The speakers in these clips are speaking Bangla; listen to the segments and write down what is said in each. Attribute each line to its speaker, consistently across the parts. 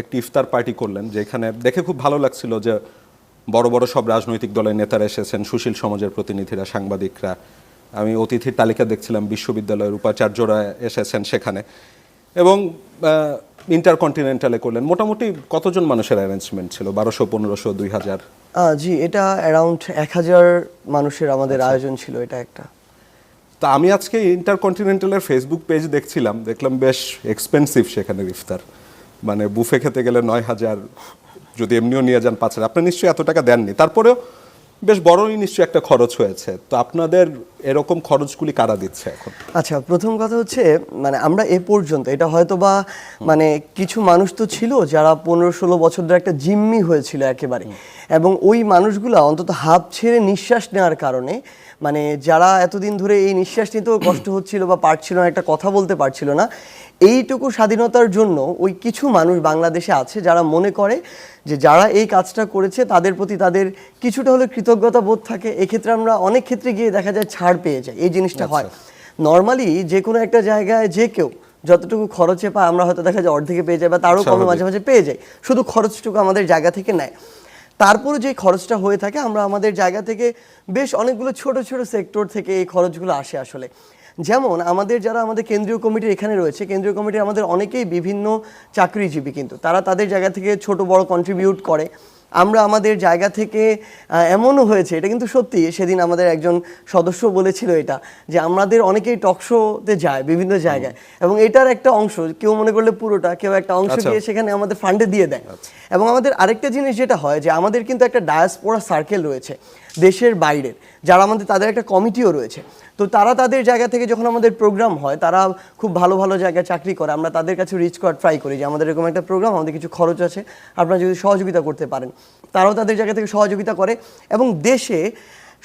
Speaker 1: একটি ইফতার পার্টি করলেন যেখানে দেখে খুব ভালো লাগছিল যে বড় বড় সব রাজনৈতিক দলের নেতারা এসেছেন সুশীল সমাজের প্রতিনিধিরা সাংবাদিকরা। আমি অতিথির তালিকা দেখছিলাম বিশ্ববিদ্যালয়ের উপাচার্যরা এসেছেন সেখানে। এবং ইন্টারকন্টিনেন্টালে করলেন। মোটামুটি কতজন মানুষের অ্যারেঞ্জমেন্ট ছিল? বারোশো পনেরোশো দুই হাজার?
Speaker 2: জি এটা অ্যারাউন্ড এক হাজার মানুষের আমাদের আয়োজন ছিল এটা একটা।
Speaker 1: তা আমি আজকে ইন্টারকন্টিনেন্টালের ফেসবুক পেজ দেখছিলাম দেখলাম বেশ এক্সপেন্সিভ সেখানে ইফতার। মানে বুফে খেতে গেলে নয় হাজার, যদি এমনিও নিয়ে যান পাঁচ হাজার, আপনি নিশ্চয়ই এত টাকা দেননি। তারপরেও বেশ বড়ই নিশ্চয়ই একটা খরচ হয়েছে। তো আপনাদের এরকম খরচগুলি কারা দিচ্ছে এখন?
Speaker 2: আচ্ছা প্রথম কথা হচ্ছে মানে আমরা এ পর্যন্ত, এটা হয়তো বা মানে কিছু মানুষ তো ছিল যারা পনেরো ষোলো বছর ধরে একটা জিম্মি হয়েছিল একেবারে। এবং ওই মানুষগুলো অন্তত হাফ ছেড়ে নিঃশ্বাস নেওয়ার কারণে মানে যারা এতদিন ধরে এই নিঃশ্বাস নিতেও কষ্ট হচ্ছিল বা পারছিল না, একটা কথা বলতে পারছিল না, এইটুকু স্বাধীনতার জন্য ওই কিছু মানুষ বাংলাদেশে আছে যারা মনে করে যে যারা এই কাজটা করেছে, তাদের প্রতি তাদের কিছুটা হলে কৃতজ্ঞতা বোধ থাকে। এক্ষেত্রে আমরা অনেক ক্ষেত্রে গিয়ে দেখা যায় ছাড় পেয়ে যায়। এই জিনিসটা হয়। নর্মালি যে কোনো একটা জায়গায় যে কেউ যতটুকু খরচে পায় আমরা হয়তো দেখা যায় অর্ধেকে পেয়ে যাই বা তারও কমে মাঝে মাঝে পেয়ে যাই শুধু খরচটুকু আমাদের জায়গা থেকে নেয়। তারপরে যে খরচটা হয়ে থাকে আমরা আমাদের জায়গা থেকে বেশ অনেকগুলো ছোট ছোট সেক্টর থেকে এই খরচগুলো আসে আসলে। যেমন আমাদের যারা আমাদের কেন্দ্রীয় কমিটির এখানে রয়েছে কেন্দ্রীয় কমিটির আমাদের অনেকেই বিভিন্ন চাকরিজীবী কিন্তু। তারা তাদের জায়গা থেকে ছোট বড় কন্ট্রিবিউট করে। আমরা আমাদের জায়গা থেকে এমনও হয়েছে এটা কিন্তু সত্যি সেদিন আমাদের একজন সদস্য বলেছিল এটা যে আমাদের অনেকেই টক শোতে যায় বিভিন্ন জায়গায় এবং এটার একটা অংশ কেউ মনে করলে পুরোটা কেউ একটা অংশ
Speaker 1: আচ্ছা।
Speaker 2: দিয়ে সেখানে আমাদের ফান্ডে দিয়ে দেয়। এবং আমাদের আরেকটা জিনিস যেটা হয় যে আমাদের কিন্তু একটা ডায়াসপোরা সার্কেল রয়েছে দেশের বাইরের যারা আমাদের তাদের একটা কমিটিও রয়েছে। তো তারা তাদের জায়গা থেকে যখন আমাদের প্রোগ্রাম হয়, তারা খুব ভালো ভালো জায়গায় চাকরি করে। আমরা তাদের কাছে রিচ করার ট্রাই করি যে, আমাদের এরকম একটা প্রোগ্রাম আমাদের কিছু খরচ আছে, আপনারা যদি সহযোগিতা করতে পারেন। তারাও তাদের জায়গা থেকে সহযোগিতা করে এবং দেশে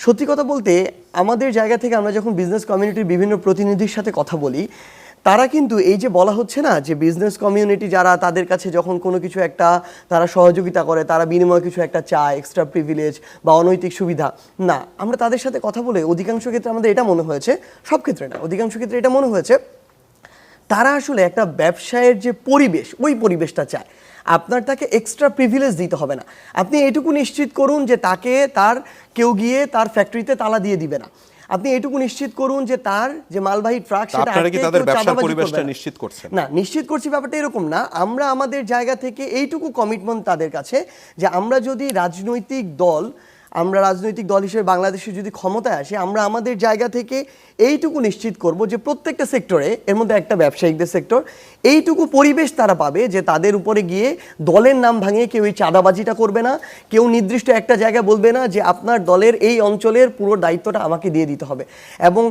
Speaker 2: সত্যি কথা বলতে আমাদের জায়গা থেকে আমরা যখন বিজনেস কমিউনিটির বিভিন্ন প্রতিনিধির সাথে কথা বলি তারা কিন্তু এই যে বলা হচ্ছে না যে বিজনেস কমিউনিটি যারা তাদের কাছে যখন কোনো কিছু একটা তারা সহযোগিতা করে, তারা বিনিময়ে কিছু একটা চায় এক্সট্রা প্রিভিলেজ বা অনৈতিক সুবিধা, না। আমরা তাদের সাথে কথা বলে অধিকাংশ ক্ষেত্রে আমাদের এটা মনে হয়েছে, সব ক্ষেত্রে না, অধিকাংশ ক্ষেত্রে এটা মনে হয়েছে, তারা আসলে একটা ব্যবসায়ের যে পরিবেশ, ওই পরিবেশটা চায়। আপনার তাকে এক্সট্রা প্রিভিলেজ দিতে হবে না। আপনি এটুকু নিশ্চিত করুন যে তাকে তার কেউ গিয়ে তার ফ্যাক্টরিতে তালা দিয়ে দিবে না। আপনি এটুকু নিশ্চিত করুন যে তার যে মালবাহী ট্রাক সেটা
Speaker 1: আপনারা কি তাদের ব্যবসার পরিবেশটা নিশ্চিত করছেন?
Speaker 2: না নিশ্চিত করছি ব্যাপারটা এরকম না আমরা আমাদের জায়গা থেকে এইটুকু কমিটমেন্ট তাদের কাছে যে আমরা যদি রাজনৈতিক দল আমরা রাজনৈতিক দল হিসেবে বাংলাদেশে যদি ক্ষমতায় আসি, আমরা আমাদের জায়গা থেকে এইটুকু নিশ্চিত করব যে প্রত্যেকটা সেক্টরে, এর মধ্যে একটা ব্যবসায়িকদের সেক্টর, এইটুকু পরিবেশ তারা পাবে যে তাদের উপরে গিয়ে দলের নাম ভাঙিয়ে কেউ এই চাঁদাবাজিটা করবে না, কেউ নির্দিষ্ট একটা জায়গায় বলবে না যে আপনার দলের এই অঞ্চলের পুরো দায়িত্বটা আমাকে দিয়ে দিতে হবে। এবং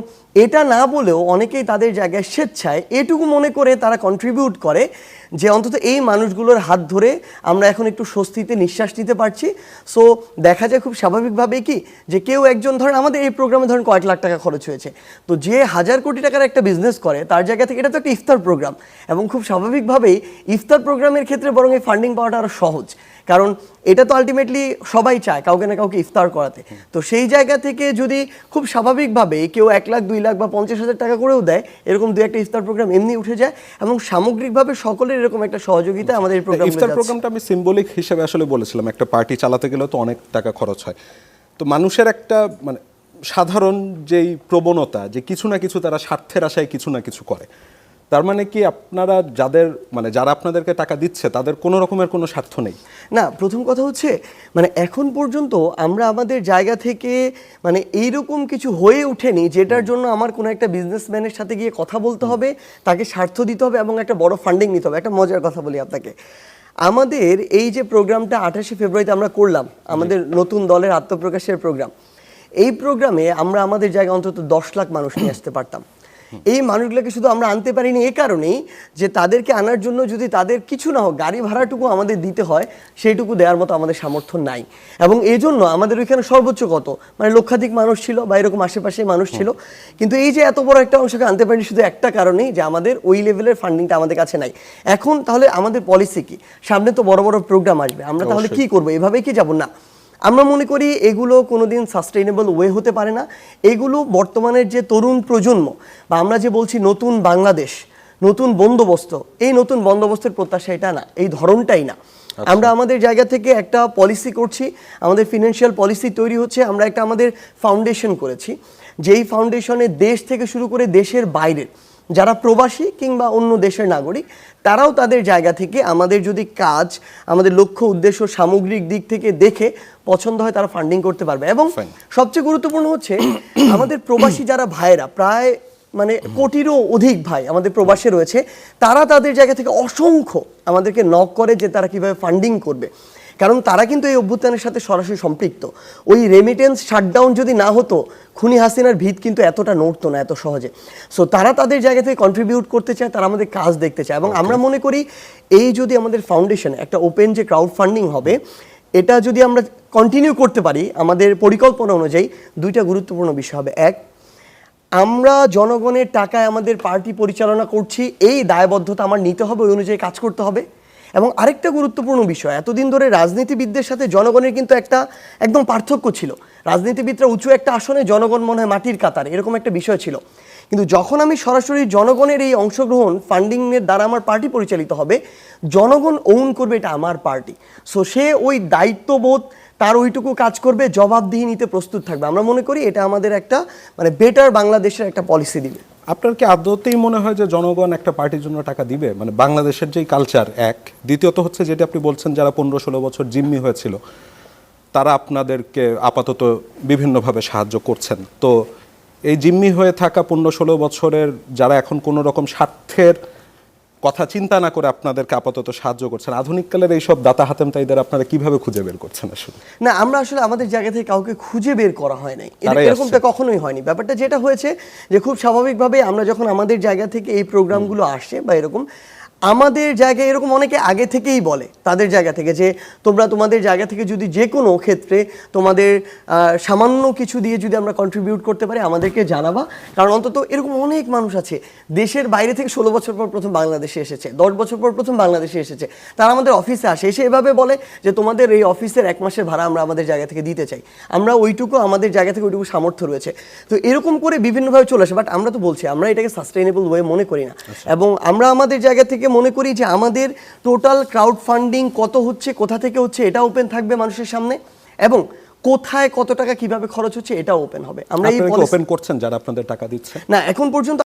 Speaker 2: এটা না বলেও অনেকেই তাদের জায়গায় স্বেচ্ছায় এটুকু মনে করে তারা কন্ট্রিবিউট করে যে অন্তত এই মানুষগুলোর হাত ধরে আমরা এখন একটু স্বস্তিতে নিঃশ্বাস নিতে পারছি। সো দেখা যায় খুব স্বাভাবিকভাবে কি যে কেউ একজন ধরেন আমাদের এই প্রোগ্রামে ধরেন কয়েক লাখ টাকা খরচ হয়েছে। তো যে হাজার কোটি টাকার একটা বিজনেস করে, তার জায়গা থেকে এটা তো একটা ইফতার প্রোগ্রাম। এবং খুব স্বাভাবিকভাবেই ইফতার প্রোগ্রামের ক্ষেত্রে বরং এই ফান্ডিং পাওয়াটা আরও সহজ। কারণ এটা তো আলটিমেটলি সবাই চায় কাউকে না কাউকে ইফতার করাতে। তো সেই জায়গা থেকে যদি খুব স্বাভাবিকভাবে কেউ এক লাখ দুই লাখ বা পঞ্চাশ হাজার টাকা করেও দেয় এরকম দু একটা ইফতার প্রোগ্রাম এমনি উঠে যায় এবং সামগ্রিকভাবে সকলের এরকম একটা সহযোগিতা আমাদের এই প্রোগ্রাম
Speaker 1: ইফতার প্রোগ্রামটা আমি সিম্বলিক হিসেবে আসলে বলেছিলাম একটা পার্টি চালাতে গেলেও তো অনেক টাকা খরচ হয়। তো মানুষের একটা মানে সাধারণ যেই প্রবণতা যে কিছু না কিছু তারা স্বার্থের আশায় কিছু না কিছু করে। তার মানে কি আপনারা যাদের মানে যারা আপনাদেরকে টাকা দিচ্ছে তাদের কোনো রকমের কোনো স্বার্থ নেই?
Speaker 2: না প্রথম কথা হচ্ছে মানে এখন পর্যন্ত আমরা আমাদের জায়গা থেকে মানে এইরকম কিছু হয়ে ওঠেনি যেটার জন্য আমার কোনো একটা বিজনেসম্যানের সাথে গিয়ে কথা বলতে হবে তাকে স্বার্থ দিতে হবে এবং একটা বড় ফান্ডিং নিতে হবে। একটা মজার কথা বলি আপনাকে। আমাদের এই যে প্রোগ্রামটা আঠাশে ফেব্রুয়ারিতে আমরা করলাম আমাদের নতুন দলের আত্মপ্রকাশের প্রোগ্রাম এই প্রোগ্রামে আমরা আমাদের জায়গায় অন্তত দশ লাখ মানুষ নিয়ে আসতে পারতাম। এই মানুষগুলোকে শুধু আমরা আনতে পারিনি এ কারণেই যে তাদেরকে আনার জন্য যদি তাদের কিছু না হোক গাড়ি ভাড়াটুকু আমাদের দিতে হয় সেইটুকু দেওয়ার মতো আমাদের সামর্থ্য নাই। এবং এই জন্য আমাদের ওইখানে সর্বোচ্চ কত? মানে লক্ষাধিক মানুষ ছিল বা এরকম আশেপাশে মানুষ ছিল। কিন্তু এই যে এত বড় একটা অংশকে আনতে পারিনি শুধু একটা কারণেই যে আমাদের ওই লেভেলের ফান্ডিংটা আমাদের কাছে নাই। এখন তাহলে আমাদের পলিসি কি? সামনে তো বড় বড় প্রোগ্রাম আসবে। আমরা তাহলে কি করব? এভাবেই কি যাব? না। আমরা মনে করি এগুলো কোনোদিন সাস্টেইনেবল ওয়ে হতে পারে না। এগুলো বর্তমানের যে তরুণ প্রজন্ম বা আমরা যে বলছি নতুন বাংলাদেশ নতুন বন্দোবস্ত এই নতুন বন্দোবস্তের প্রত্যাশা এটা না এই ধরনটাই না। আমরা আমাদের জায়গা থেকে একটা পলিসি করছি আমাদের ফিনান্সিয়াল পলিসি তৈরি হচ্ছে আমরা একটা আমাদের ফাউন্ডেশন করেছি। যেই ফাউন্ডেশনে দেশ থেকে শুরু করে দেশের বাইরের যারা প্রবাসী কিংবা অন্য দেশের নাগরিক তারাও তাদের জায়গা থেকে আমাদের যদি কাজ আমাদের লক্ষ্য উদ্দেশ্য সামগ্রিক দিক থেকে দেখে পছন্দ হয় তারা ফান্ডিং করতে পারবে। এবং সবচেয়ে গুরুত্বপূর্ণ হচ্ছে আমাদের প্রবাসী যারা ভাইয়েরা প্রায় মানে কোটিরও অধিক ভাই আমাদের প্রবাসে রয়েছে তারা তাদের জায়গা থেকে অসংখ্য আমাদেরকে নক করে যে তারা কীভাবে ফান্ডিং করবে। কারণ তারা কিন্তু এই অভ্যুত্থানের সাথে সরাসরি সম্পৃক্ত। ওই রেমিটেন্স শাটডাউন যদি না হতো খুনি হাসিনার ভিত কিন্তু এতটা নড়তো না এত সহজে। সো তারা তাদের জায়গা থেকে কন্ট্রিবিউট করতে চায় তারা আমাদের কাজ দেখতে চায়। এবং আমরা মনে করি এই যদি আমাদের ফাউন্ডেশন একটা ওপেন যে ক্রাউড ফান্ডিং হবে এটা যদি আমরা কন্টিনিউ করতে পারি আমাদের পরিকল্পনা অনুযায়ী দুইটা গুরুত্বপূর্ণ বিষয় হবে। এক আমরা জনগণের টাকায় আমাদের পার্টি পরিচালনা করছি এই দায়বদ্ধতা আমার নিতে হবে ওই অনুযায়ী কাজ করতে হবে। এবং আরেকটা গুরুত্বপূর্ণ বিষয়, এতদিন ধরে রাজনীতিবিদদের সাথে জনগণের কিন্তু একটা একদম পার্থক্য ছিল। রাজনীতিবিদরা উঁচু একটা আসনে জনগণ মনে হয় মাটির কাতার, এরকম একটা বিষয় ছিল। কিন্তু যখন আমি সরাসরি জনগণের এই অংশগ্রহণ ফান্ডিংয়ের দ্বারা আমার পার্টি পরিচালিত হবে, জনগণ ওন করবে এটা আমার পার্টি সো সে ওই দায়িত্ববোধ, তার ওইটুকু কাজ করবে জবাবদিহি নিতে প্রস্তুত থাকবে। আমরা মনে করি এটা আমাদের একটা মানে বেটার বাংলাদেশের একটা পলিসি দিবে।
Speaker 1: আপনার কি আদতেই মনে হয় যে জনগণ একটা পার্টির জন্য টাকা দিবে? মানে বাংলাদেশের যেই কালচার এক। দ্বিতীয়ত হচ্ছে যেটা আপনি বলছেন, যারা পনেরো ষোলো বছর জিম্মি হয়েছিল, তারা আপনাদেরকে আপাতত বিভিন্নভাবে সাহায্য করছেন। তো এই জিম্মি হয়ে থাকা পনেরো ষোলো বছরের যারা এখন কোনো রকম স্বার্থের কথা চিন্তা না করে আপনাদেরকে আপাতত সাহায্য করছেন। আধুনিককালের এইসব দাতা হাতেম তাইদের আপনারা কীভাবে খুঁজে বের করছেন আসলে?
Speaker 2: না আমরা আসলে আমাদের জায়গা থেকে কাউকে খুঁজে বের করা হয় নাই। এরকমটা কখনোই হয়নি। ব্যাপারটা যেটা হয়েছে যে খুব স্বাভাবিকভাবে আমরা যখন আমাদের জায়গা থেকে এই প্রোগ্রামগুলো আসে বা এরকম আমাদের জায়গায় এরকম অনেকে আগে থেকেই বলে তাদের জায়গা থেকে যে তোমরা তোমাদের জায়গা থেকে যদি যে কোনো ক্ষেত্রে তোমাদের সামান্য কিছু দিয়ে যদি আমরা কন্ট্রিবিউট করতে পারি আমাদেরকে জানাবা। কারণ অন্তত এরকম অনেক মানুষ আছে দেশের বাইরে থেকে ষোলো বছর পর প্রথম বাংলাদেশে এসেছে দশ বছর পর প্রথম বাংলাদেশে এসেছে। তারা আমাদের অফিসে আসে এসে এভাবে বলে যে তোমাদের এই অফিসের এক মাসের ভাড়া আমরা আমাদের জায়গা থেকে দিতে চাই। আমরা ওইটুকু আমাদের জায়গা থেকে ওইটুকু সামর্থ্য রয়েছে। তো এরকম করে বিভিন্নভাবে চলে আসে বাট আমরা তো বলছি আমরা এটাকে সাস্টেইনেবল ওয়ে মনে করি না। এবং আমরা আমাদের জায়গা থেকে মনে করি যে আমাদের টোটাল ক্রাউড ফান্ডিং কত হচ্ছে কোথা থেকে হচ্ছে এটা ওপেন থাকবে মানুষের সামনে এবং কোথায় কত টাকা কীভাবে খরচ হচ্ছে এটা ওপেন হবে। আমরা এই
Speaker 1: ওপেন করছেন যারা আপনাদের টাকা দিচ্ছে?
Speaker 2: না এখন পর্যন্ত